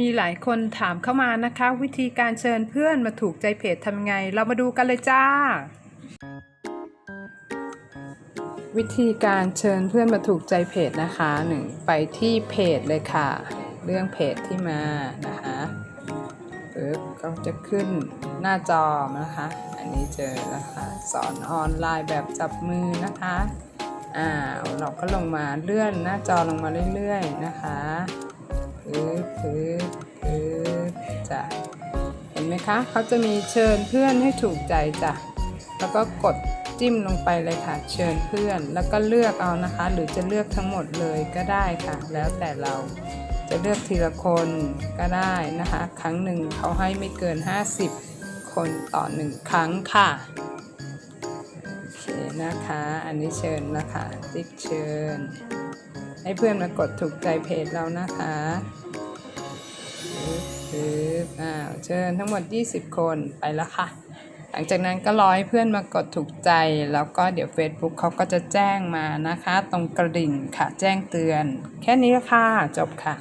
มีหลายคนถามเข้ามานะคะ วิธีการเชิญเพื่อนมาถูกใจเพจทำไง เรามาดูกันเลยจ้า วิธีการเชิญเพื่อนมาถูกใจเพจนะคะหนึ่งไปที่เพจเลยค่ะ เรื่องเพจที่มานะคะปึ๊บก็จะขึ้นหน้าจอนะคะ อันนี้เจอนะคะ สอนออนไลน์แบบจับมือนะคะอ่าเราก็ลงมาเลื่อนหน้าจอลงมาเรื่อยๆนะคะ จ้ะเห็นไหมคะเขาจะมีเชิญเพื่อนให้ถูกใจจ้ะแล้วก็กดจิ้มลงไปเลยค่ะ เชิญเพื่อน แล้วก็เลือกเอานะคะ หรือจะเลือกทั้งหมดเลยก็ได้ค่ะ แล้วแต่เราจะเลือกทีละคนก็ได้นะคะ ครั้งหนึ่งเขาให้ไม่เกิน 50 คนต่อหนึ่งครั้งค่ะโอเคนะคะ อันนี้เชิญนะคะติ๊กเชิญ ให้เพื่อนมากดถูกใจเพจเรานะคะปึ๊บปึ๊บ อ้าวเชิญทั้งหมด 20 คนไปแล้วค่ะ หลังจากนั้นก็รอให้เพื่อนมากดถูกใจ แล้วก็เดี๋ยว Facebook เขาก็จะแจ้งมานะคะ ตรงกระดิ่งค่ะ แจ้งเตือน แค่นี้ค่ะ จบค่ะ